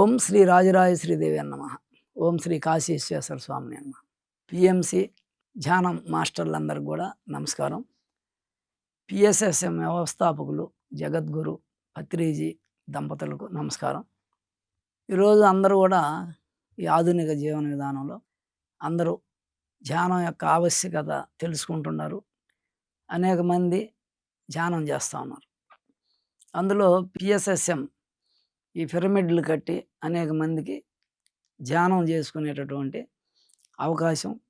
ఓం శ్రీ రాజరాజ శ్రీదేవి అన్నమ. ఓం శ్రీ కాశీశ్వేశ్వర స్వామి అన్న పిఎంసి ధ్యానం మాస్టర్లందరికీ కూడా నమస్కారం. పిఎస్ఎస్ఎం వ్యవస్థాపకులు జగద్గురు పత్రిజీ దంపతులకు నమస్కారం. ఈరోజు అందరూ కూడా ఈ ఆధునిక జీవన విధానంలో అందరూ ధ్యానం యొక్క ఆవశ్యకత తెలుసుకుంటున్నారు. అనేక మంది ధ్యానం చేస్తూ ఉన్నారు. అందులో పిఎస్ఎస్ఎం ఈ పిరమిడ్లు కట్టి అనేక మందికి ధ్యానం చేసుకునేటటువంటి అవకాశం.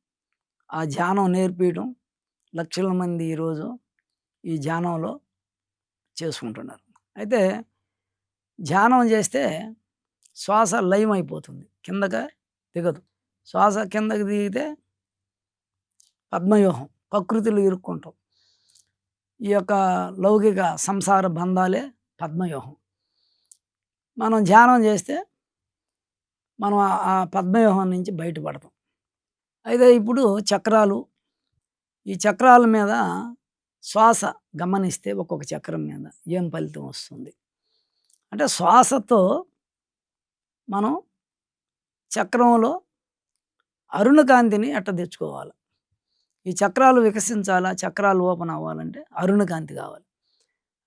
ఆ ధ్యానం నేర్పించడం లక్షల మంది ఈరోజు ఈ ధ్యానంలో చేసుకుంటున్నారు. అయితే ధ్యానం చేస్తే శ్వాస లయం అయిపోతుంది. కిందక దిగదు. శ్వాస కిందకి దిగితే పద్మవ్యూహం ప్రకృతిలో ఇరుక్కుంటాం. ఈ యొక్క లౌకిక సంసార బంధాలే పద్మవ్యూహం. మనం ధ్యానం చేస్తే మనం ఆ- పద్మవ్యూహం నుంచి బయటపడతాం. అయితే ఇప్పుడు చక్రాలు ఈ చక్రాల మీద శ్వాస గమనిస్తే ఒక్కొక్క చక్రం మీద ఏం ఫలితం వస్తుంది? అంటే శ్వాసతో మనం చక్రంలో అరుణకాంతిని ఎట్ట తెచ్చుకోవాలి? ఈ చక్రాలు వికసించాలా? చక్రాలు ఓపెన్ అవ్వాలంటే అరుణకాంతి కావాలి.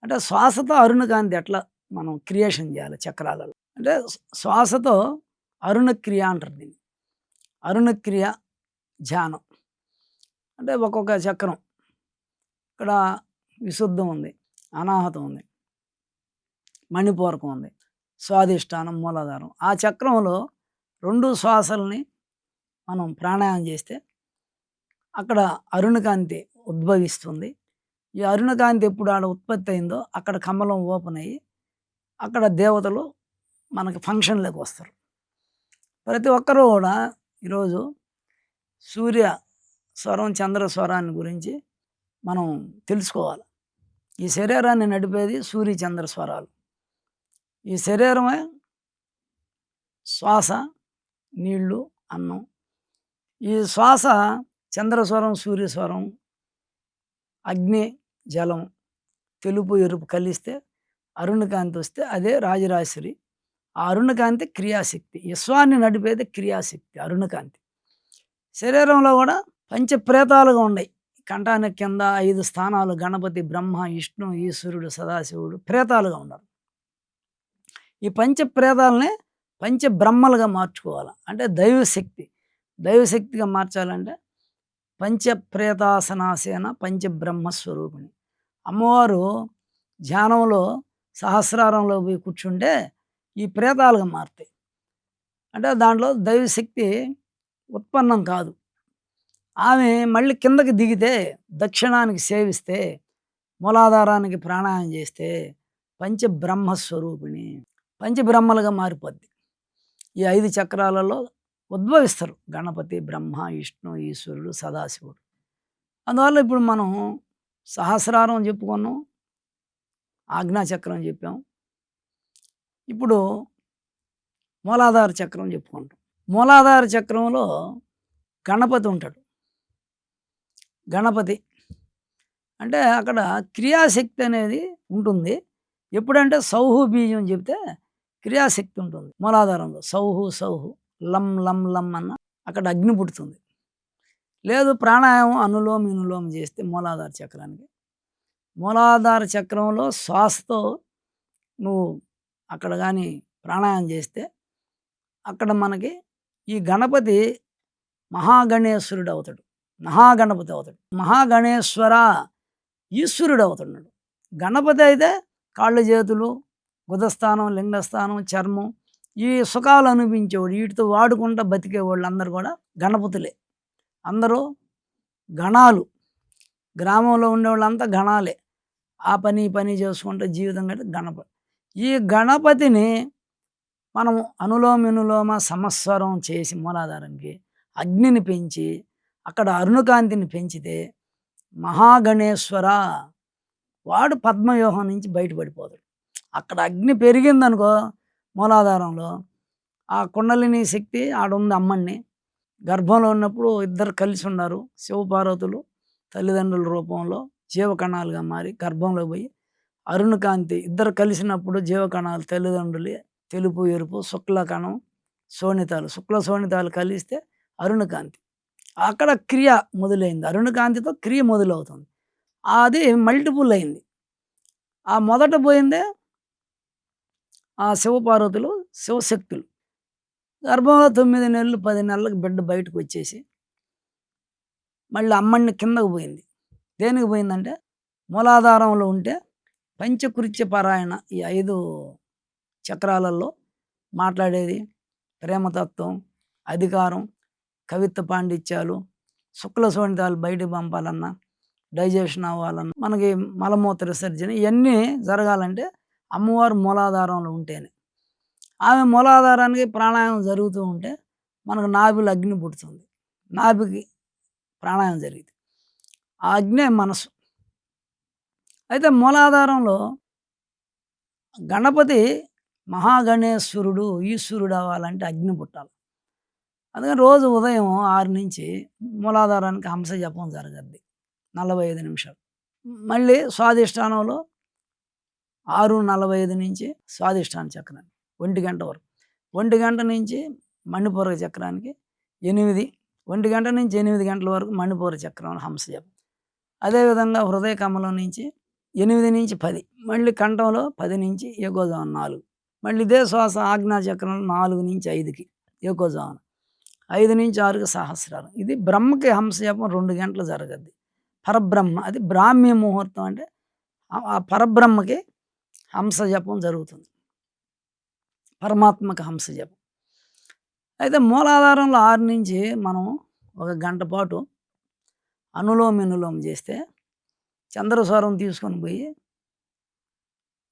అంటే శ్వాసతో అరుణకాంతి ఎట్లా మనం క్రియేషన్ చేయాలి చక్రాలలో. అంటే శ్వాసతో అరుణక్రియ అంటారు దీన్ని. అరుణక్రియ ధ్యానం. అంటే ఒక్కొక్క చక్రం. ఇక్కడ విశుద్ధం ఉంది అనాహతం ఉంది మణిపూరకం ఉంది స్వాదిష్టానం మూలాధారం. ఆ చక్రంలో రెండు శ్వాసల్ని మనం ప్రాణాయామం చేస్తే అక్కడ అరుణకాంతి ఉద్భవిస్తుంది. ఈ అరుణకాంతి ఎప్పుడు ఆడ ఉత్పత్తి అయిందో అక్కడ కమలం ఓపెన్ అయ్యి అక్కడ దేవతలు మనకి ఫంక్షన్లోకి వస్తారు. ప్రతి ఒక్కరూ కూడా ఈరోజు సూర్య స్వరం చంద్ర స్వరాన్ని గురించి మనం తెలుసుకోవాలి. ఈ శరీరాన్ని నడిపేది సూర్య చంద్ర స్వరాలు. ఈ శరీరమే శ్వాస నీళ్ళు అన్నం. ఈ శ్వాస చంద్రస్వరం సూర్యస్వరం అగ్ని జలం తెలుపు ఎరుపు కలిస్తే అరుణకాంతి వస్తే అదే రాజరాజేశ్వరి. ఆ అరుణకాంతి క్రియాశక్తి. యశ్వాన్ని నడిపేది క్రియాశక్తి అరుణకాంతి. శరీరంలో కూడా పంచప్రేతాలుగా ఉన్నాయి. కంఠానికి కింద ఐదు స్థానాలు గణపతి బ్రహ్మ విష్ణు ఈశ్వరుడు సదాశివుడు ప్రేతాలుగా ఉన్నారు. ఈ పంచప్రేతాలని పంచబ్రహ్మలుగా మార్చుకోవాలి. అంటే దైవశక్తి. దైవశక్తిగా మార్చాలంటే పంచప్రేతాసనాసేన పంచబ్రహ్మస్వరూపిణి. అమ్మవారు ధ్యానంలో సహస్రారంలో పోయి కూర్చుంటే ఈ ప్రేతాలుగా మారుతాయి. అంటే దాంట్లో దైవశక్తి ఉత్పన్నం కాదు. ఆమె మళ్ళీ కిందకి దిగితే దక్షిణానికి సేవిస్తే మూలాధారానికి ప్రాణాయం చేస్తే పంచబ్రహ్మస్వరూపిణి పంచబ్రహ్మలుగా మారిపోద్ది. ఈ ఐదు చక్రాలలో ఉద్భవిస్తారు గణపతి బ్రహ్మ విష్ణు ఈశ్వరుడు సదాశివుడు. అందువల్ల ఇప్పుడు మనం సహస్రారం చెప్పుకున్నాం ఆజ్ఞాచక్రం చెప్పాం. ఇప్పుడు మూలాధార చక్రం చెప్పుకుంటాం. మూలాధార చక్రంలో గణపతి ఉంటాడు. గణపతి అంటే అక్కడ క్రియాశక్తి అనేది ఉంటుంది. ఎప్పుడంటే సౌహు బీజం చెప్తే క్రియాశక్తి ఉంటుంది. మూలాధారంలో సౌహు సౌహు లం లం లం అన్న అక్కడ అగ్ని పుడుతుంది. లేదు ప్రాణాయామం అనులోమ వినులోమ చేస్తే మూలాధార చక్రానికి మూలాధార చక్రంలో శ్వాసతో నువ్వు అక్కడ కానీ ప్రాణాయామం చేస్తే అక్కడ మనకి ఈ గణపతి మహాగణేశ్వరుడు అవుతాడు మహాగణపతి అవుతాడు. మహాగణేశ్వర ఈశ్వరుడు అవుతున్నాడు గణపతి అయితే కాళ్ళు చేతులు గుదస్థానం లింగస్థానం చర్మం ఈ సుఖాలు అనిపించేవాడు వీటితో వాడుకుంటా బతికేవాళ్ళు అందరు కూడా గణపతులే. అందరూ గణాలు. గ్రామంలో ఉండేవాళ్ళంతా గణాలే. ఆ పని ఈ పని చేసుకుంటే జీవితం గట్టి గణపతి ఈ గణపతిని మనం అనులోమినులోమ సమస్వరం చేసి మూలాధారంకి అగ్నిని పెంచి అక్కడ అరుణకాంతిని పెంచితే మహాగణేశ్వర వాడు పద్మవ్యూహం నుంచి బయటపడిపోతాడు. అక్కడ అగ్ని పెరిగిందనుకో మూలాధారంలో ఆ కుండలిని శక్తి ఆడుంది అమ్మని గర్భంలో ఉన్నప్పుడు ఇద్దరు కలిసి ఉన్నారు శివపార్వతులు తల్లిదండ్రుల రూపంలో. జీవకణాలుగా మారి గర్భంలో పోయి అరుణకాంతి ఇద్దరు కలిసినప్పుడు జీవకణాలు తల్లిదండ్రులు తెలుపు ఎరుపు శుక్లకణం శోణితాలు. శుక్ల శోణితాలు కలిస్తే అరుణకాంతి అక్కడ క్రియ మొదలైంది. అరుణకాంతితో క్రియ మొదలవుతుంది. అది మల్టిపుల్ అయింది. ఆ మొదట పోయిందే ఆ శివపార్వతులు శివశక్తులు. గర్భంలో తొమ్మిది నెలలు పది నెలలకు బిడ్డ బయటకు వచ్చేసి మళ్ళీ అమ్మడిని కిందకు పోయింది. దేనికి పోయిందంటే మూలాధారంలో ఉంటే పంచకృత్య పారాయణ ఈ ఐదు చక్రాలలో మాట్లాడేది ప్రేమతత్వం అధికారం కవిత్వ పాండిత్యాలు శుక్ల సోనితాలు బయటకు పంపాలన్నా డైజెషన్ అవ్వాలన్నా మనకి మలమూత్ర విసర్జన ఇవన్నీ జరగాలంటే అమ్మవారు మూలాధారంలో ఉంటేనే. ఆమె మూలాధారానికి ప్రాణాయామం జరుగుతూ ఉంటే మనకు నాభిలో అగ్ని పుడుతుంది. నాభికి ప్రాణాయామం జరిగింది ఆ అగ్నే మనసు. అయితే మూలాధారంలో గణపతి మహాగణేశ్వరుడు ఈశ్వరుడు అవ్వాలంటే అగ్ని పుట్టాలి. అందుకని రోజు ఉదయం ఆరు నుంచి మూలాధారానికి హంస జపం జరగద్ది. నలభై ఐదు నిమిషాలు. మళ్ళీ స్వాదిష్టానంలో ఆరు నలభై ఐదు నుంచి స్వాదిష్టాన చక్రానికి ఒంటి గంట వరకు. ఒంటి గంట నుంచి మణిపూర చక్రానికి ఎనిమిది ఒంటి గంట నుంచి ఎనిమిది గంటల వరకు మణిపూర చక్రం హంస జపం. అదేవిధంగా హృదయ కమలం నుంచి ఎనిమిది నుంచి పది మళ్ళీ కంఠంలో పది నుంచి ఏకోజోన్ నాలుగు మళ్ళీ ఇదే శ్వాస ఆజ్ఞాచక్రంలో నాలుగు నుంచి ఐదుకి ఏకోజావన ఐదు నుంచి ఆరుకి సహస్రాలు. ఇది బ్రహ్మకి హంస జపం రెండు గంటలు జరగద్ది. పరబ్రహ్మ అది బ్రాహ్మ్య ముహూర్తం అంటే ఆ పరబ్రహ్మకి హంస జపం జరుగుతుంది. పరమాత్మక హంస జపం అయితే మూలాధారంలో ఆరు నుంచి మనం ఒక గంట పాటు అనులోమినులోమ చేస్తే చంద్రస్వరం తీసుకొని పోయి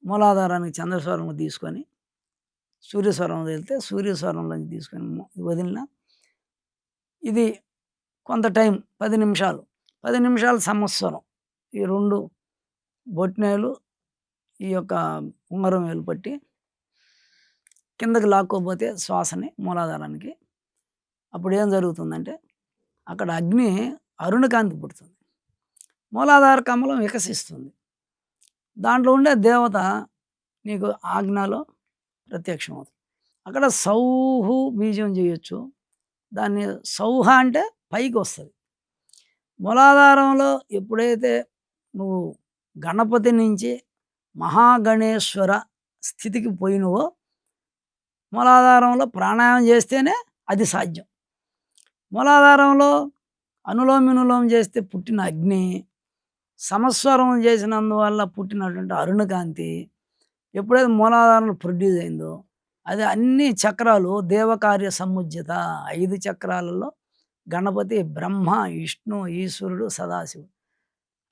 మూలాధారానికి చంద్రస్వరం తీసుకొని సూర్యస్వరం వదిలితే సూర్యస్వరంలోంచి తీసుకొని వదిలిన ఇది కొంత టైం పది నిమిషాలు. పది నిమిషాలు సంవత్సరం. ఈ రెండు బొట్నేలు ఈ యొక్క ఉంగరం వేలు పట్టి కిందకి లాక్కోపోతే శ్వాసని మూలాధారానికి. అప్పుడు ఏం జరుగుతుందంటే అక్కడ అగ్ని అరుణకాంతి పుడుతుంది. మూలాధార కమలం వికసిస్తుంది. దాంట్లో ఉండే దేవత నీకు ఆజ్ఞలో ప్రత్యక్షం అవుతుంది అక్కడ సౌహు బీజం చేయొచ్చు. దాన్ని సౌహ అంటే పైకి వస్తుంది. మూలాధారంలో ఎప్పుడైతే నువ్వు గణపతి నుంచి మహాగణేశ్వర స్థితికి పోయినవో మూలాధారంలో ప్రాణాయామం చేస్తేనే అది సాధ్యం. మూలాధారంలో అనులోమినులోం చేస్తే పుట్టిన అగ్ని సమస్వరం చేసినందువల్ల పుట్టినటువంటి అరుణకాంతి ఎప్పుడైతే మూలాధారంలో ప్రొడ్యూస్ అయిందో అది అన్ని చక్రాలు దేవకార్య సముజ్యత ఐదు చక్రాలలో గణపతి బ్రహ్మ విష్ణు ఈశ్వరుడు సదాశివుడు.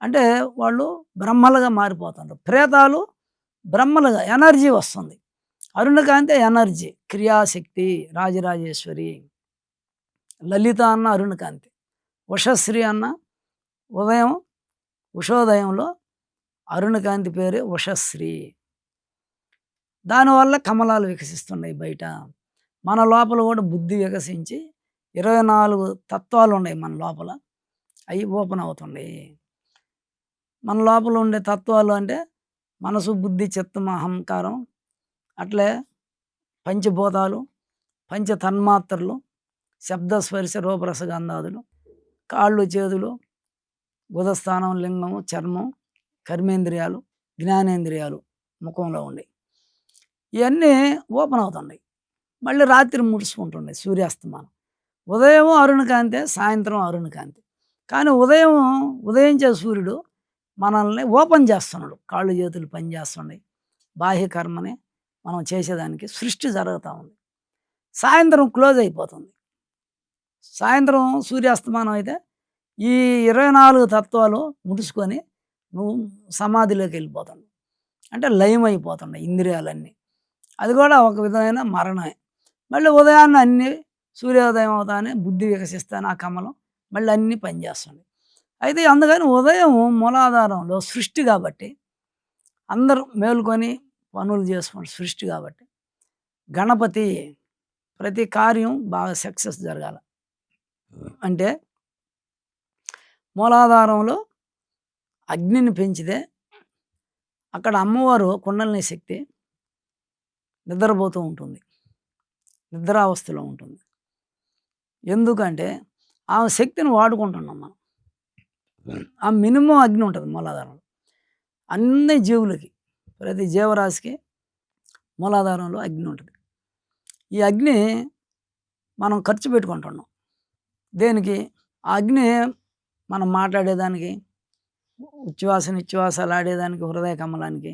అంటే వాళ్ళు బ్రహ్మలుగా మారిపోతారు ప్రేతాలు బ్రహ్మలుగా ఎనర్జీ వస్తుంది. అరుణకాంతి ఎనర్జీ క్రియాశక్తి రాజరాజేశ్వరి లలిత అన్న అరుణకాంతి. ఉషశ్రీ అన్న ఉదయం ఉషోదయంలో అరుణకాంతి పేరు ఉషశ్రీ. దానివల్ల కమలాలు వికసిస్తున్నాయి బయట. మన లోపల కూడా బుద్ధి వికసించి ఇరవై నాలుగు తత్వాలు ఉన్నాయి మన లోపల. అవి ఓపెన్ అవుతున్నాయి. మన లోపల ఉండే తత్వాలు అంటే మనసు బుద్ధి చిత్తం అహంకారం అట్లే పంచభూతాలు పంచ తన్మాత్రలు శబ్ద స్పర్స రూపరస రూపరసగంధాదులు కాళ్ళు చేతులు బుధస్థానం లింగము చర్మం కర్మేంద్రియాలు జ్ఞానేంద్రియాలు ముఖంలో ఉండి. ఇవన్నీ ఓపెన్ అవుతున్నాయి మళ్ళీ రాత్రి ముడుచుకుంటుండే సూర్యాస్తమానం. ఉదయం అరుణకాంతి సాయంత్రం అరుణకాంతి కానీ ఉదయం ఉదయించే సూర్యుడు మనల్ని ఓపెన్ చేస్తున్నాడు. కాళ్ళు చేతులు పనిచేస్తున్నాయి బాహ్య కర్మని మనం చేసేదానికి సృష్టి జరుగుతూ ఉంది. సాయంత్రం క్లోజ్ అయిపోతుంది. సాయంత్రం సూర్యాస్తమానం అయితే ఈ ఇరవై నాలుగు తత్వాలు ముడుచుకొని నువ్వు సమాధిలోకి వెళ్ళిపోతాడు అంటే లయం అయిపోతున్నాయి ఇంద్రియాలన్నీ. అది కూడా ఒక విధమైన మరణమే. మళ్ళీ ఉదయాన్నే అన్నీ సూర్యోదయం అవుతానే బుద్ధి వికసిస్తాను ఆ కమలం మళ్ళీ అన్నీ పనిచేస్తుంది అయితే అందుకని ఉదయం మూలాధారంలో సృష్టి కాబట్టి అందరూ మేలుకొని పనులు చేసుకోండి సృష్టి కాబట్టి. గణపతి ప్రతి కార్యం బాగా సక్సెస్ జరగాలి. అంటే మూలాధారంలో అగ్నిని పెంచితే అక్కడ అమ్మవారు కుండలిని శక్తి నిద్రపోతూ ఉంటుంది. నిద్రావస్థలో ఉంటుంది. ఎందుకంటే ఆమె శక్తిని వాడుకుంటున్నాం మనం. ఆ మినిమం అగ్ని ఉంటుంది మూలాధారంలో. అన్ని జీవులకి ప్రతి జీవరాశికి మూలాధారంలో అగ్ని ఉంటుంది. ఈ అగ్ని మనం ఖర్చు పెట్టుకుంటున్నాం. దేనికి? అగ్ని మనం మాట్లాడేదానికి ఉచ్ఛ్వాస నిశ్వాసాలు ఆడేదానికి హృదయ కమలానికి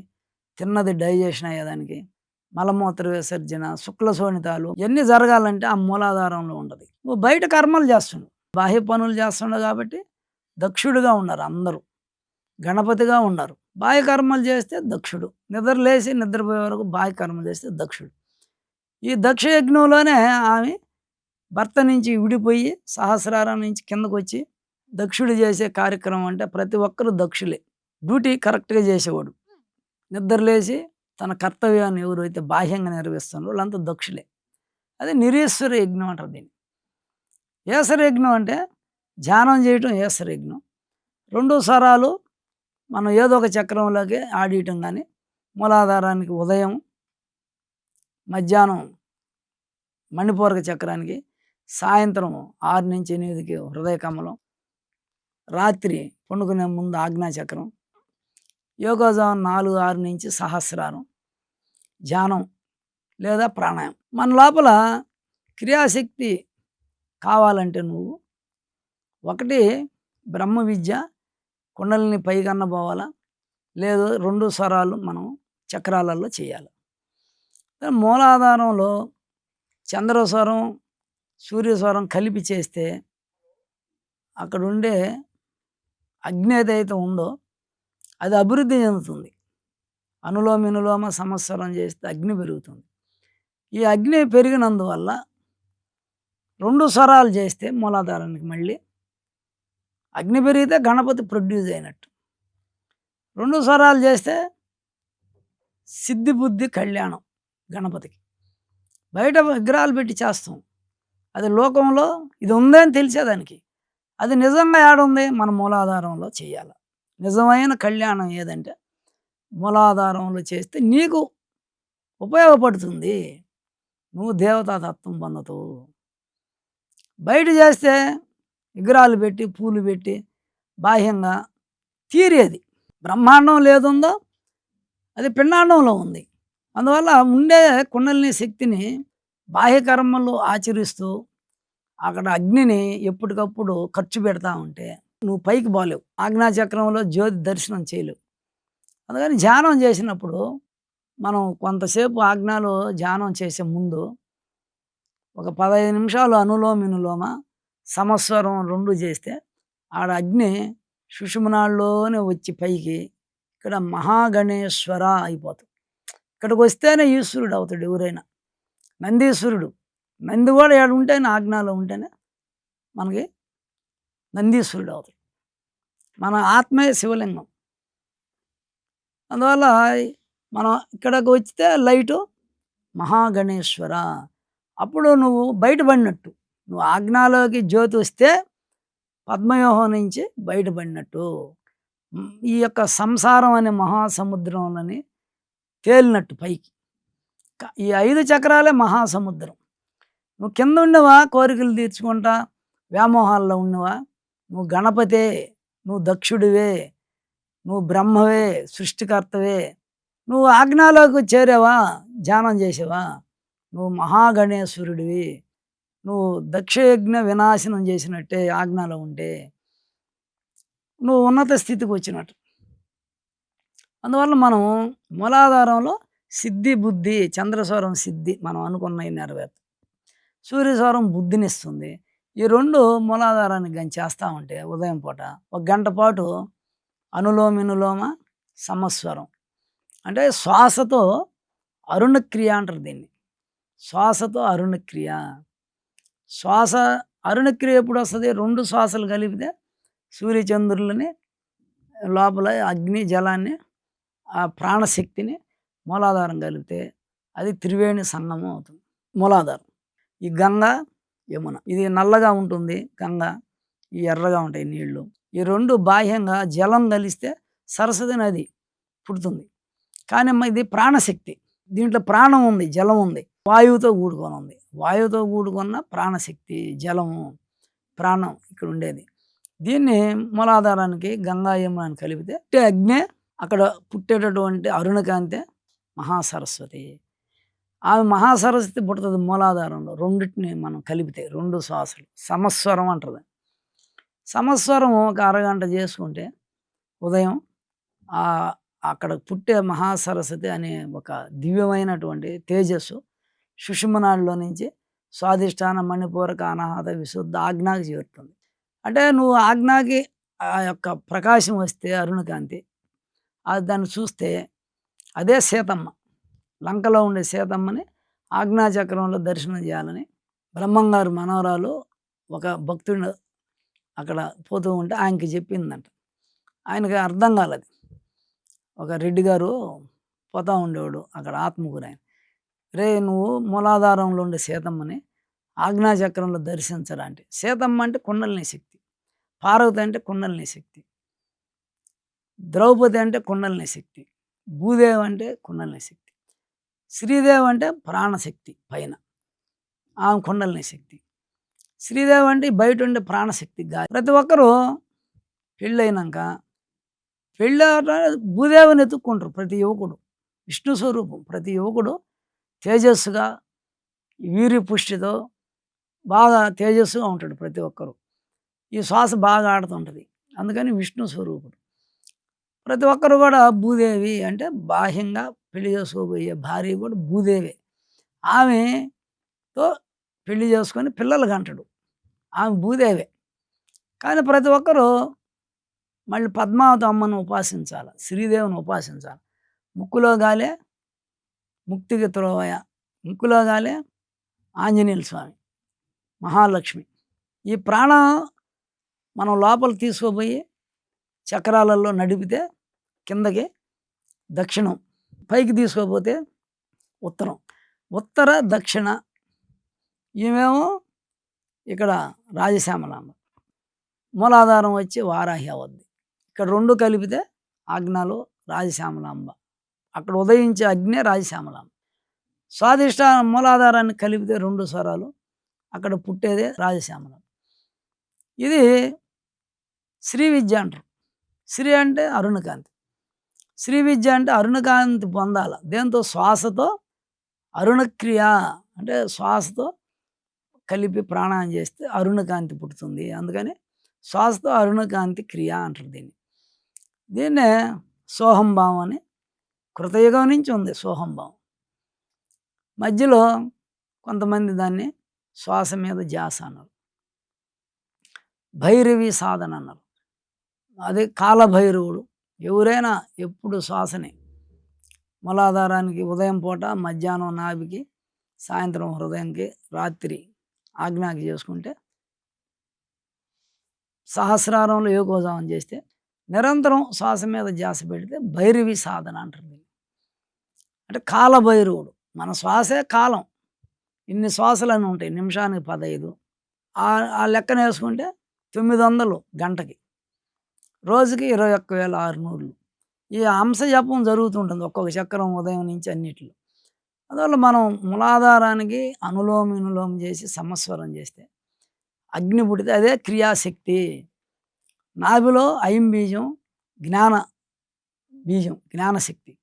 తిన్నది డైజెషన్ అయ్యేదానికి మలమూత్ర విసర్జన శుక్ల శోణితాలు ఇవన్నీ జరగాలంటే ఆ మూలాధారంలో ఉండదు. నువ్వు బయట కర్మలు చేస్తున్నావు బాహ్య పనులు చేస్తున్నావు కాబట్టి దక్షుడుగా ఉన్నారు అందరూ. గణపతిగా ఉన్నారు. బాహ్య కర్మలు చేస్తే దక్షుడు. నిద్ర లేచి నిద్రపోయే వరకు బాహ్య కర్మలు చేస్తే దక్షుడు. ఈ దక్ష యజ్ఞంలోనే ఆమె భర్త నుంచి విడిపోయి సహస్రారం నుంచి కిందకు వచ్చి దక్షుడు చేసే కార్యక్రమం అంటే ప్రతి ఒక్కరు దక్షులే. డ్యూటీ కరెక్ట్గా చేసేవాడు. నిద్ర లేచి తన కర్తవ్యాన్ని ఎవరైతే బాహ్యంగా నెరవేస్తున్నారో వాళ్ళంతా దక్షులే. అది నిరీశ్వర యజ్ఞం అంటారు దీన్ని. ఏసర యజ్ఞం అంటే ధ్యానం చేయటం ఏసర యజ్ఞం. రెండు స్వరాలు మనం ఏదో ఒక చక్రంలోకి ఆడియటం కానీ మూలాధారానికి ఉదయం మధ్యాహ్నం మణిపూరక చక్రానికి సాయంత్రం ఆరు నుంచి ఎనిమిదికి హృదయ కమలం రాత్రి పండుకునే ముందు ఆజ్ఞా చక్రం నాలుగు ఆరు నుంచి సహస్రారం ధ్యానం లేదా ప్రాణాయామం. మన లోపల క్రియాశక్తి కావాలంటే నువ్వు ఒకటి బ్రహ్మ విద్య కుండలిని పైకన్న పోవాలా లేదు రెండు స్వరాలు మనం చక్రాలలో చేయాలి. మూలాధారంలో చంద్రస్వరం సూర్యస్వరం కలిపి చేస్తే అక్కడ ఉండే అగ్ని ఏదైతే ఉందో అది అభివృద్ధి చెందుతుంది. అనులోమ వినులోమ సంవత్సరం చేస్తే అగ్ని పెరుగుతుంది. ఈ అగ్ని పెరిగినందువల్ల రెండు స్వరాలు చేస్తే మూలాధారానికి మళ్ళీ అగ్ని పెరిగితే గణపతి ప్రొడ్యూస్ అయినట్టు. రెండు స్వరాలు చేస్తే సిద్ధి బుద్ధి కళ్యాణం గణపతికి. బయట విగ్రహాలు పెట్టి చేస్తాం. అది లోకంలో ఇది ఉందని తెలిసేదానికి అది నిజంగా ఏడుంది? మన మూలాధారంలో చేయాలి. నిజమైన కళ్యాణం ఏదంటే మూలాధారంలో చేస్తే నీకు ఉపయోగపడుతుంది. నువ్వు దేవతా తత్వం పొందుతావు బయట చేస్తే విగ్రహాలు పెట్టి పూలు పెట్టి బాహ్యంగా తీరేది. బ్రహ్మాండం లేదుందో అది పిండాండంలో ఉంది. అందువల్ల ఉండే కుండలిని శక్తిని బాహ్య కర్మలు ఆచరిస్తూ అక్కడ అగ్నిని ఎప్పటికప్పుడు ఖర్చు పెడతా ఉంటే నువ్వు పైకి బాలేవు. ఆజ్ఞాచక్రంలో జ్యోతి దర్శనం చేయలేవు. అందుకని ధ్యానం చేసినప్పుడు మనం కొంతసేపు ఆజ్ఞాలో ధ్యానం చేసే ముందు ఒక పదహైదు నిమిషాలు అనులోమినులోమ సమస్వరం రెండు చేస్తే ఆడ అగ్ని సుషుమనాల్లోనే వచ్చి పైకి ఇక్కడ మహాగణేశ్వర అయిపోతుంది ఇక్కడికి వస్తేనే ఈశ్వరుడు అవుతాడు ఎవరైనా. నందీశ్వరుడు. నంది కూడా ఏడు ఉంటేనే ఆజ్ఞలో ఉంటేనే మనకి నందీశ్వరుడు అవుతాడు. మన ఆత్మే శివలింగం. అందువల్ల మనం ఇక్కడికి వచ్చితే లైటు మహాగణేశ్వర. అప్పుడు నువ్వు బయటపడినట్టు నువ్వు ఆజ్ఞాలోకి జ్యోతి వస్తే పద్మవ్యూహం నుంచి బయటపడినట్టు. ఈ యొక్క సంసారం అనే మహాసముద్రంలోని తేలినట్టు పైకి. ఈ ఐదు చక్రాలే మహాసముద్రం. నువ్వు కింద ఉండవా కోరికలు తీర్చుకుంటా వ్యామోహాల్లో ఉన్నవా? నువ్వు గణపతే నువ్వు దక్షుడివే నువ్వు బ్రహ్మవే సృష్టికర్తవే నువ్వు ఆజ్ఞాలోకి చేరావా ధ్యానం చేసేవా? నువ్వు మహాగణేశ్వరుడివి నువ్వు దక్షయజ్ఞ వినాశనం చేసినట్టే ఆజ్ఞలో ఉంటే నువ్వు ఉన్నత స్థితికి వచ్చినట్టు. అందువల్ల మనం మూలాధారంలో సిద్ధి బుద్ధి చంద్రస్వరం సిద్ధి మనం అనుకున్న నెరవేర్త సూర్యస్వరం బుద్ధినిస్తుంది. ఈ రెండు మూలాధారాన్ని గని చేస్తూ ఉంటే ఉదయం పూట ఒక గంట పాటు అనులోమినులోమ సమస్వరం. అంటే శ్వాసతో అరుణక్రియ అంటారు దీన్ని. శ్వాసతో అరుణక్రియ శ్వాస అరుణక్రియ ఎప్పుడు వస్తుంది? రెండు శ్వాసలు కలిపితే సూర్యచంద్రులని లోపల అగ్ని జలాన్ని ఆ ప్రాణశక్తిని మూలాధారం కలిపితే అది త్రివేణి సంగమం అవుతుంది. మూలాధారం. ఈ గంగ యమున. ఇది నల్లగా ఉంటుంది. గంగ ఈ ఎర్రగా ఉంటాయి నీళ్ళు. ఈ రెండు బాహ్యంగా జలం కలిస్తే సరస్వతి నది పుడుతుంది. కానీ ఇది ప్రాణశక్తి. దీంట్లో ప్రాణం ఉంది జలం ఉంది. వాయువుతో కూడుకొని ఉంది. వాయువుతో కూడుకున్న ప్రాణశక్తి జలము ప్రాణం ఇక్కడ ఉండేది. దీన్ని మూలాధారానికి గంగా యమునాన్ని కలిపితే అగ్నే అక్కడ పుట్టేటటువంటి అరుణకాంతే మహాసరస్వతి. ఆమె మహాసరస్వతి పుడుతుంది మూలాధారంలో. రెండింటిని మనం కలిపితే రెండు శ్వాసలు. సమస్వరం అంటుంది. సమస్వరం ఒక అరగంట చేసుకుంటే ఉదయం అక్కడ పుట్టే మహాసరస్వతి అనే ఒక దివ్యమైనటువంటి తేజస్సు సుషుమనాడిలో నుంచి స్వాధిష్టాన మణిపూరక అనాహత విశుద్ధ ఆజ్ఞాకి చేరుతుంది. అంటే నువ్వు ఆజ్ఞాకి ఆ యొక్క ప్రకాశం వస్తే అరుణకాంతి. అది దాన్ని చూస్తే అదే సీతమ్మ. లంకలో ఉండే సీతమ్మని ఆజ్ఞాచక్రంలో దర్శనం చేయాలని బ్రహ్మంగారు మనవరాలు ఒక భక్తుడు అక్కడ పోతూ ఉంటే ఆయనకి చెప్పిందంట. ఆయనకి అర్థం కాలేదు. ఒక రెడ్డి గారు పోతా ఉండేవాడు అక్కడ ఆత్మకూరు ఆయన. రే నువ్వు మూలాధారంలో ఉండే సీతమ్మని ఆజ్ఞాచక్రంలో దర్శించరా అంటే. సీతమ్మ అంటే కుండలిని శక్తి. పార్వతి అంటే కుండలిని శక్తి. ద్రౌపది అంటే కుండలిని శక్తి. భూదేవి అంటే కుండలిని శక్తి. శ్రీదేవి అంటే ప్రాణశక్తి పైన. ఆమె కుండలిని శక్తి. శ్రీదేవి అంటే బయట ఉండే ప్రాణశక్తి గాలి. ప్రతి ఒక్కరూ పెళ్ళైనాక పెళ్ళి భూదేవిని ఎత్తుక్కుంటారు ప్రతి యువకుడు. విష్ణు స్వరూపం. ప్రతి యువకుడు తేజస్సుగా వీరి పుష్టితో బాగా తేజస్సుగా ఉంటాడు ప్రతి ఒక్కరు. ఈ శ్వాస బాగా ఆడుతుంటుంది. అందుకని విష్ణు స్వరూపుడు. ప్రతి ఒక్కరు కూడా భూదేవి అంటే బాహ్యంగా పెళ్ళి చేసుకోబోయే భార్య కూడా భూదేవే. ఆమెతో పెళ్ళి చేసుకొని పిల్లలు కంటడు. ఆమె భూదేవే. కానీ ప్రతి ఒక్కరూ మళ్ళీ పద్మావతి అమ్మను ఉపాసించాలి శ్రీదేవిని ఉపాసించాలి. ముక్కులో గాలే ముక్తికి త్రోవయ ముక్కులో గాలే ఆంజనేయుల స్వామి మహాలక్ష్మి. ఈ ప్రాణం మనం లోపల తీసుకుపోయి చక్రాలలో నడిపితే కిందకి దక్షిణం పైకి తీసుకోపోతే ఉత్తరం. ఉత్తర దక్షిణ. ఈమెమో ఇక్కడ రాజశ్యామలాంబ మూలాధారం వచ్చి వారాహి అవద్ది. ఇక్కడ రెండు కలిపితే ఆజ్ఞలు రాజశ్యామలాంబ. అక్కడ ఉదయించే అగ్నే రాజశ్యామలాంబ. స్వాదిష్ట మూలాధారాన్ని కలిపితే రెండు స్వరాలు అక్కడ పుట్టేదే రాజశ్యామలాంబ. ఇది శ్రీ విద్య అంటారు శ్రీ అంటే అరుణకాంతి శ్రీ విద్య అంటే అరుణకాంతి పొందాల. దేంతో? శ్వాసతో అరుణక్రియ అంటే శ్వాసతో కలిపి ప్రాణాయం చేస్తే అరుణకాంతి పుడుతుంది. అందుకని శ్వాసతో అరుణకాంతి క్రియ అంటారు దీన్ని. దీన్నే సోహంభావం అని కృతయుగం నుంచి ఉంది సోహంభావం మధ్యలో కొంతమంది దాన్ని శ్వాస మీద జాస అన్నారు. భైరవి సాధన అన్నారు. అదే కాలభైరవుడు. ఎవరైనా ఎప్పుడు శ్వాసనే మూలాధారానికి ఉదయం పూట మధ్యాహ్నం నాభికి సాయంత్రం హృదయంకి రాత్రి ఆజ్ఞాకి చేసుకుంటే సహస్రారంలో యోగోజావం చేస్తే నిరంతరం శ్వాస మీద ధ్యాస పెడితే భైరవి సాధన అంటారు అంటే కాలభైరవుడు. మన శ్వాసే కాలం. ఇన్ని శ్వాసలు ఉంటాయి. నిమిషానికి పదహైదు ఆ లెక్కన వేసుకుంటే తొమ్మిది వందలు గంటకి. రోజుకి ఇరవై ఒక్క వేల ఆరు నూరులు. ఈ అంశ జపం జరుగుతుంటుంది ఒక్కొక్క చక్రం ఉదయం నుంచి అన్నిట్లో. అందువల్ల మనం మూలాధారానికి అనులోమినులోమ చేసి సమస్వరం చేస్తే అగ్ని పుడితే అదే క్రియాశక్తి. నాభిలో అయం బీజం జ్ఞాన బీజం జ్ఞానశక్తి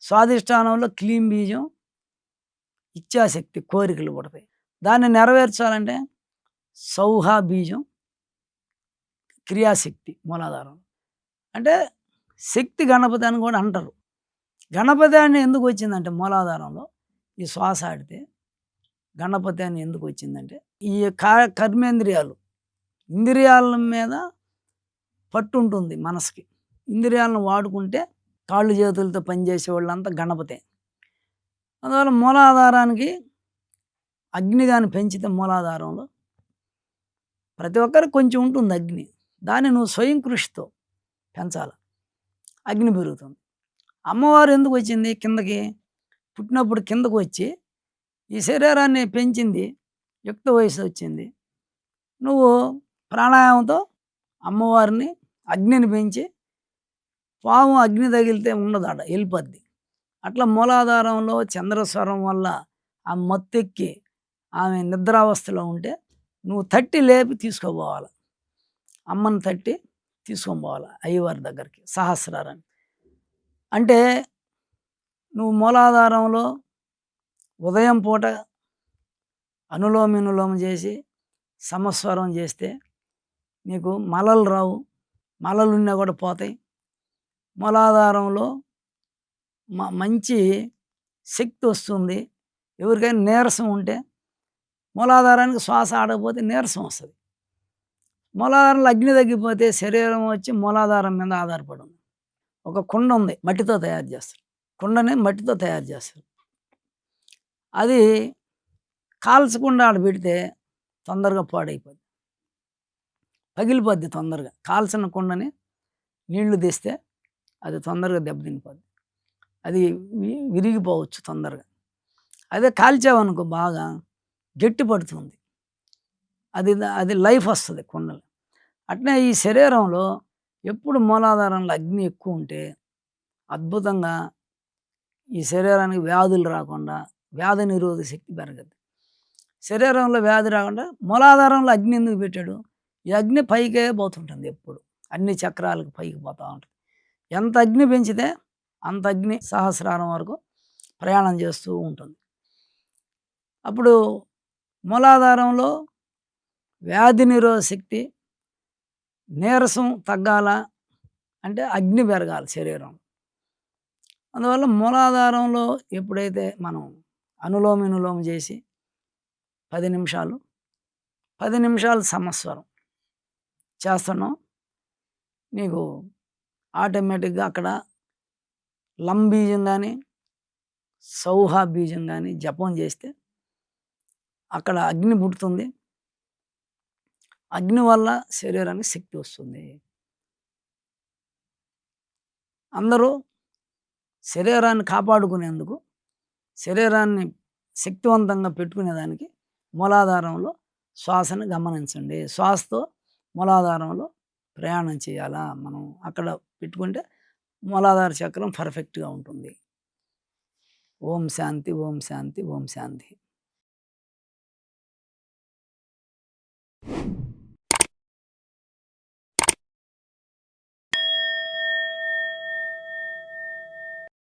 స్వాధిష్టానంలో క్లీం బీజం ఇచ్చాశక్తి కోరికలు పుడతాయి. దాన్ని నెరవేర్చాలంటే సౌహా బీజం క్రియాశక్తి మూలాధారం. అంటే శక్తి గణపతి అని కూడా అంటారు. గణపతి అని ఎందుకు వచ్చిందంటే మూలాధారంలో ఈ శ్వాస ఆడితే గణపతి అని ఎందుకు వచ్చిందంటే ఈ కర్మేంద్రియాలు ఇంద్రియాల మీద పట్టు ఉంటుంది మనసుకి. ఇంద్రియాలను వాడుకుంటే కాళ్ళు చేతులతో పనిచేసే వాళ్ళంతా గణపతే. అందువల్ల మూలాధారానికి అగ్ని కానీ పెంచితే మూలాధారంలో ప్రతి ఒక్కరికి కొంచెం ఉంటుంది అగ్ని. దాన్ని నువ్వు స్వయం కృషితో పెంచాలి. అగ్ని పెరుగుతుంది. అమ్మవారు ఎందుకు వచ్చింది? కిందకి పుట్టినప్పుడు కిందకు వచ్చి ఈ శరీరాన్ని పెంచింది. యుక్త వయసు వచ్చింది. నువ్వు ప్రాణాయామంతో అమ్మవారిని అగ్నిని పెంచి పాము అగ్ని తగిలితే ఉండదు ఆడ వెళ్ళిపోద్ది. అట్లా మూలాధారంలో చంద్రస్వరం వల్ల ఆ మత్తెక్కి ఆమె నిద్రావస్థలో ఉంటే నువ్వు తట్టి లేపి తీసుకోపోవాలి. అమ్మని తట్టి తీసుకొని పోవాలి అయ్యవారి దగ్గరికి సహస్రారాన్ని. అంటే నువ్వు మూలాధారంలో ఉదయం పూట అనులోమినులోమం చేసి సమస్వరం చేస్తే నీకు మలలు రావు మలలు ఉన్నా కూడా పోతాయి. మూలాధారంలో మంచి శక్తి వస్తుంది. ఎవరికైనా నీరసం ఉంటే మూలాధారానికి శ్వాస ఆడకపోతే నీరసం వస్తుంది. మూలాధారంలో అగ్ని తగ్గిపోతే శరీరం వచ్చి మూలాధారం మీద ఆధారపడి ఉంది ఒక కుండ ఉంది మట్టితో తయారు చేస్తారు. కుండని మట్టితో తయారు చేస్తారు. అది కాల్చకుండా ఆడ పెడితే తొందరగా పాడైపోద్ది. పగిలిపోద్ది తొందరగా. కాల్చిన కుండని నీళ్ళు తీస్తే అది తొందరగా దెబ్బతినిపోద్ది. అది విరిగిపోవచ్చు తొందరగా. అదే కాల్చావనుకో బాగా గట్టి పడుతుంది. అది అది లైఫ్ వస్తుంది కుండలు. అట్నే ఈ శరీరంలో ఎప్పుడు మూలాధారంలో అగ్ని ఎక్కువ ఉంటే అద్భుతంగా ఈ శరీరానికి వ్యాధులు రాకుండా వ్యాధి నిరోధక శక్తి పెరగదు. శరీరంలో వ్యాధి రాకుండా మూలాధారంలో అగ్ని ఎందుకు పెట్టాడు? ఈ అగ్ని పైకే పోతుంటుంది ఎప్పుడు. అన్ని చక్రాలకు పైకి పోతూ ఉంటుంది. ఎంత అగ్ని పెంచితే అంత అగ్ని సహస్రారం వరకు ప్రయాణం చేస్తూ ఉంటుంది. అప్పుడు మూలాధారంలో వ్యాధి నిరోధ శక్తి నీరసం తగ్గాల అంటే అగ్ని పెరగాలి శరీరం. అందువల్ల మూలాధారంలో ఎప్పుడైతే మనం అనులోమ చేసి పది నిమిషాలు పది నిమిషాలు సమస్వరం చేస్తున్నాం నీకు ఆటోమేటిక్గా అక్కడ లం బీజం కానీ సౌహా బీజం కానీ జపం చేస్తే అక్కడ అగ్ని పుడుతుంది. అగ్ని వల్ల శరీరానికి శక్తి వస్తుంది. అందరూ శరీరాన్ని కాపాడుకునేందుకు శరీరాన్ని శక్తివంతంగా పెట్టుకునేదానికి మూలాధారంలో శ్వాసను గమనించండి. శ్వాసతో మూలాధారంలో ప్రయాణం చేయాలా? మనం అక్కడ పెట్టుకుంటే మూలాధార చక్రం పర్ఫెక్ట్గా ఉంటుంది. ఓం శాంతి ఓం శాంతి ఓం శాంతి.